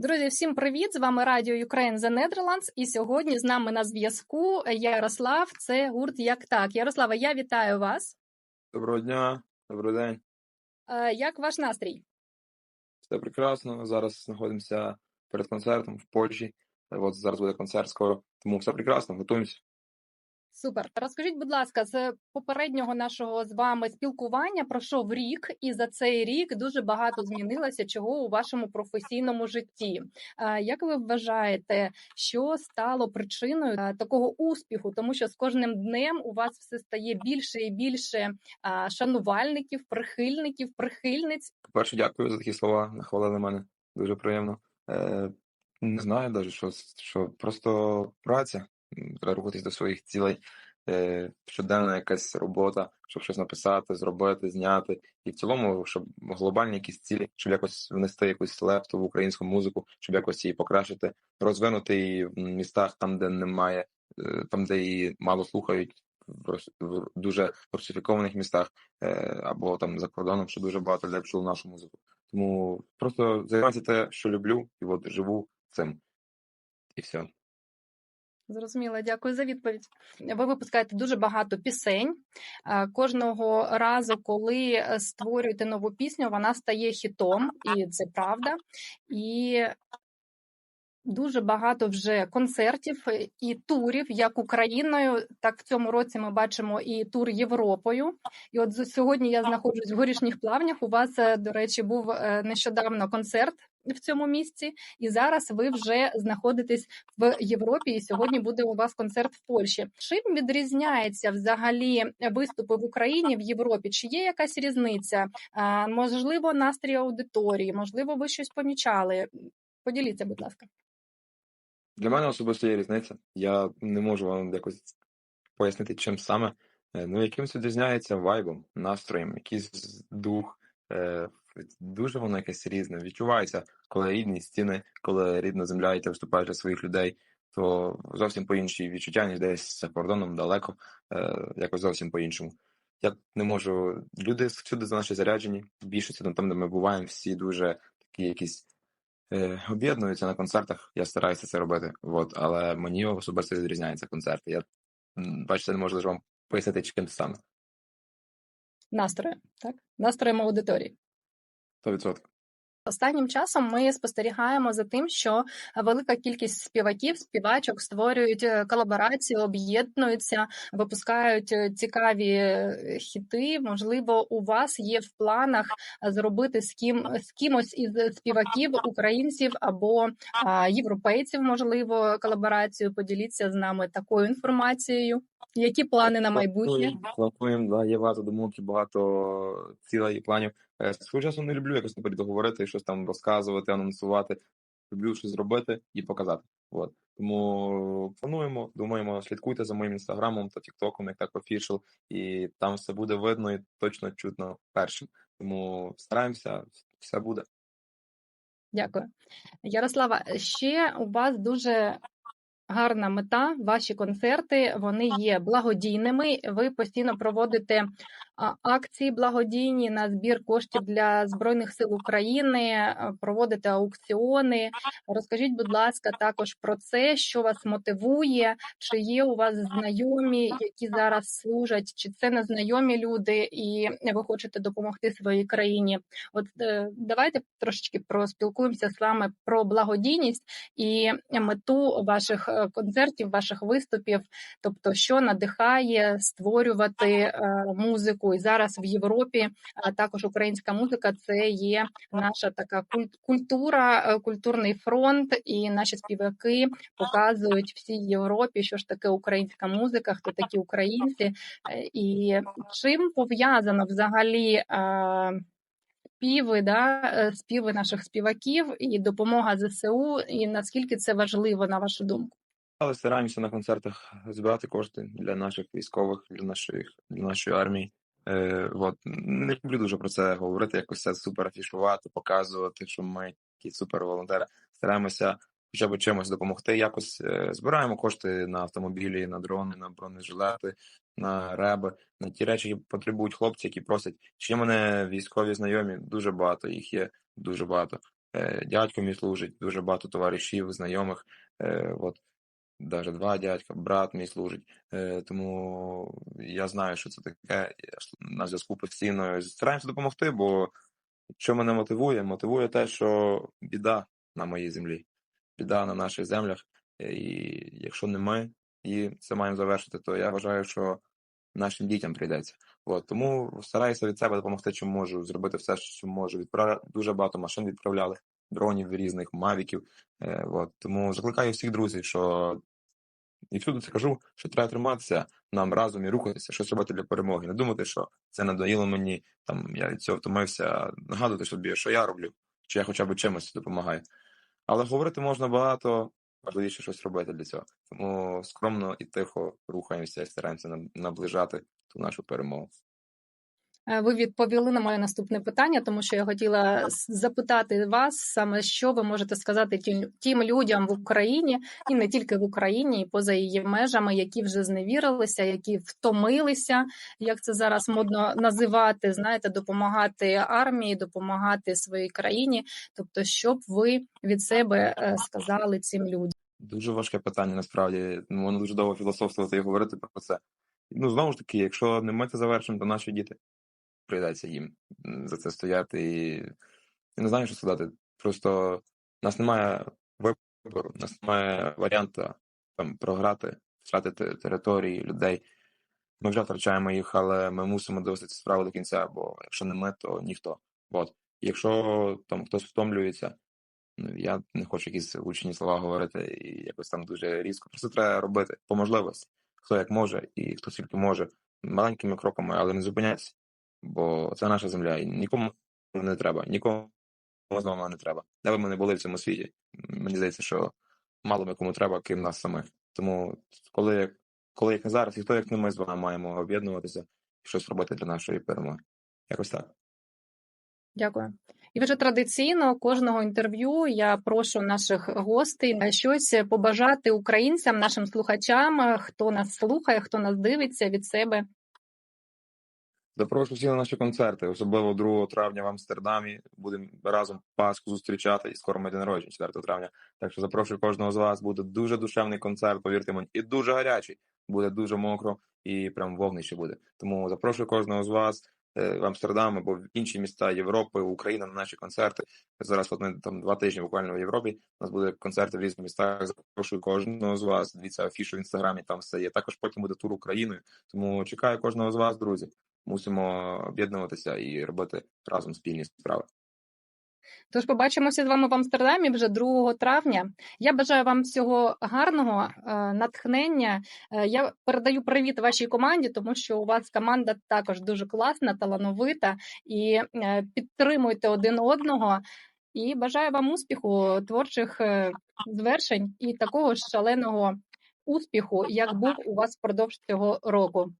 Друзі, всім привіт! З вами Радіо Ukraine The Netherlands. І сьогодні з нами на зв'язку Ярослав. Це гурт як так. Ярослава, я вітаю вас. Доброго дня, добрий день. Е, Як ваш настрій? Все прекрасно. Зараз знаходимося перед концертом в Польщі. От зараз буде концерт скоро, тому все прекрасно, готуємося. Супер. Розкажіть, будь ласка, з попереднього нашого з вами спілкування пройшов рік, і за цей рік дуже багато змінилося чого у вашому професійному житті. Як ви вважаєте, що стало причиною такого успіху? Тому що з кожним днем у вас все стає більше і більше шанувальників, прихильників, прихильниць. По-перше, дякую за такі слова. Нахвалили мене. Дуже приємно. Е, не знаю навіть, що, що просто праця. Треба рухатись до своїх цілей. Е, щоденна якась робота, щоб щось написати, зробити, зняти. І в цілому, щоб глобальні якісь цілі, щоб якось внести якусь лепту в українську музику, щоб якось її покращити, розвинути її в містах там, де немає, е, там, де її мало слухають, в дуже русифікованих містах, е, або там за кордоном, що дуже багато людей чули нашу музику. Тому просто займаюся те, що люблю, і от живу цим. І все. Зрозуміло, дякую за відповідь. Ви випускаєте дуже багато пісень. Е, Кожного разу, коли е, створюєте нову пісню, вона стає хітом, і це правда. І дуже багато вже концертів е, і турів, як Україною, так в цьому році ми бачимо і тур Європою. І от сьогодні я знаходжусь в горішніх плавнях. У вас, до речі, був нещодавно концерт в цьому місці, і зараз ви вже знаходитесь в Європі. І сьогодні буде у вас концерт в Польщі. Чим відрізняється взагалі виступи в Україні в Європі? Чи є якась різниця? Можливо, настрій аудиторії, можливо, ви щось помічали. Поділіться, будь ласка. Для мене особисто є різниця. Я не можу вам якось пояснити, чим саме. Е, Ну, якимось відрізняється вайбом, настроєм, якийсь дух. Дуже воно якесь різне. Відчувається, коли рідні стіни, коли рідна земля, і ти виступаєш для своїх людей, то зовсім по-інші відчуття, ніж десь за кордоном далеко, е, якось зовсім по-іншому. Я не можу. Люди всюди за наші заряджені. Більшості там, там, де ми буваємо, всі дуже такі якісь е, об'єднуються на концертах. Я стараюся це робити. От, але мені особисто відрізняються концерти. Я бачите, не можу лише вам пояснити, чим саме. Настроєм, так? Настроєм аудиторії. 100%. Останнім часом ми спостерігаємо за тим, що велика кількість співаків, співачок створюють е, колаборації, об'єднуються, випускають е, цікаві е, хіти. Можливо, у вас є в планах зробити з ким з кимось із співаків, українців або а, європейців, можливо, колаборацію. Поділіться з нами такою інформацією. Які плани на майбутнє? Плануємо, да, є багато думок і багато цілей і планів. Е, Свого часу не люблю якось наперед говорити, щось там розказувати, анонсувати. Люблю щось зробити і показати. От. Тому плануємо, думаємо, слідкуйте за моїм інстаграмом та тіктоком, як так official, і там все буде видно і точно чутно першим. Тому стараємося, все буде. Дякую. Ярослава, ще у вас дуже гарна мета. Ваші концерти вони є благодійними. Ви постійно проводите акції благодійні на збір коштів для Збройних сил України, проводите аукціони. Розкажіть, будь ласка, також про це, що вас мотивує, чи є у вас знайомі, які зараз служать, чи це незнайомі люди, і ви хочете допомогти своїй країні. От е, давайте трошечки проспілкуємося з вами про благодійність і мету ваших е, концертів, ваших виступів, тобто що надихає створювати е, музику. І зараз в Європі також українська музика це є наша така куль- культура, е, культурний фронт, і наші співаки показують всій Європі, що ж таке українська музика, хто такі українці, Е, і чим пов'язано взагалі. е, співи, да, е, співи наших співаків і допомога ЗСУ, і наскільки це важливо, на вашу думку? Але стараємося на концертах збирати кошти для наших військових, для нашої, для нашої армії. Е, от. Не люблю дуже про це говорити, якось це супер афішувати, показувати, що ми такі супер волонтери. Стараємося хоча б чимось допомогти. Якось е, збираємо кошти на автомобілі, на дрони, на бронежилети, на реби, на ті речі, які потребують хлопці, які просять. В мене військові знайомі? Дуже багато їх є, дуже багато. Е, дядько мій служить, дуже багато товаришів, знайомих. Е, от, Даже два дядька, брат мій служить. Е, тому я знаю, що це таке. Я на зв'язку постійно стараємося допомогти, бо що мене мотивує? Мотивує те, що біда на моїй землі, біда на наших землях. І якщо не ми і це маємо завершити, то я вважаю, що нашим дітям прийдеться. От, тому стараюся від себе допомогти, чим можу, зробити все, що можу. Відправля... Дуже багато машин відправляли, дронів різних, мавіків. Е, от, тому закликаю всіх друзів, що і всюди це кажу, що треба триматися нам разом і рухатися, щось робити для перемоги. Не думати, що це надоїло мені, там я від цього втомився, нагадувати собі, що я роблю, чи я хоча б чимось допомагаю. Але говорити можна багато, важливіше щось робити для цього. Тому скромно і тихо рухаємося і стараємося наближати ту нашу перемогу. Е, Ви відповіли на моє наступне питання, тому що я хотіла запитати вас саме, що ви можете сказати тим людям в Україні, і не тільки в Україні, і поза її межами, які вже зневірилися, які втомилися, як це зараз модно називати, знаєте, допомагати армії, допомагати своїй країні. Тобто, що б ви від себе е, сказали цим людям? Дуже важке питання, насправді. Ну, воно дуже довго філософствувати і говорити про це. Ну, знову ж таки, якщо не ми це завершимо, то наші діти прийдеться їм за це стояти. І я не знаю, що сказати. Просто в нас немає вибору, в нас немає варіанту там програти, втратити території, людей. Ми вже втрачаємо їх, але ми мусимо довести цю справу до кінця, бо якщо не ми, то ніхто. От. Якщо там хтось втомлюється, Ну, я не хочу якісь учені слова говорити і якось там дуже різко. Просто треба робити по можливості. Хто як може і хто скільки може, маленькими кроками, але не зупинятися. Бо це наша земля, і нікому не треба, нікому з вами не треба. Де би ми не були в цьому світі. Мені здається, що мало би кому треба, крім нас самих. Тому коли, коли як не зараз, і хто як не ми з вами маємо об'єднуватися і щось робити для нашої перемоги. Якось так. Дякую. І вже традиційно кожного інтерв'ю я прошу наших гостей щось побажати українцям, нашим слухачам, хто нас слухає, хто нас дивиться від себе. Запрошую всіх на наші концерти, особливо 2 травня в Амстердамі. Будемо разом Пасху зустрічати і скоро ми день народження 4 травня. Так що запрошую кожного з вас. Буде дуже душевний концерт, повірте мені, і дуже гарячий. Буде дуже мокро і прям вогнище буде. Тому запрошую кожного з вас е, в Амстердам або в інші міста Європи, Україна на наші концерти. Зараз от ми там два тижні буквально в Європі. У нас буде концерти в різних містах. Запрошую кожного з вас. Дивіться афішу в інстаграмі. Там все є. Також потім буде тур Україною. Тому чекаю кожного з вас, друзі. Мусимо об'єднуватися і робити разом спільні справи. Тож побачимося з вами в Амстердамі вже 2 травня. Я бажаю вам всього гарного е, натхнення. Е, Я передаю привіт вашій команді, тому що у вас команда також дуже класна, талановита і е, підтримуйте один одного. І бажаю вам успіху, творчих звершень і такого шаленого успіху, як був у вас впродовж цього року.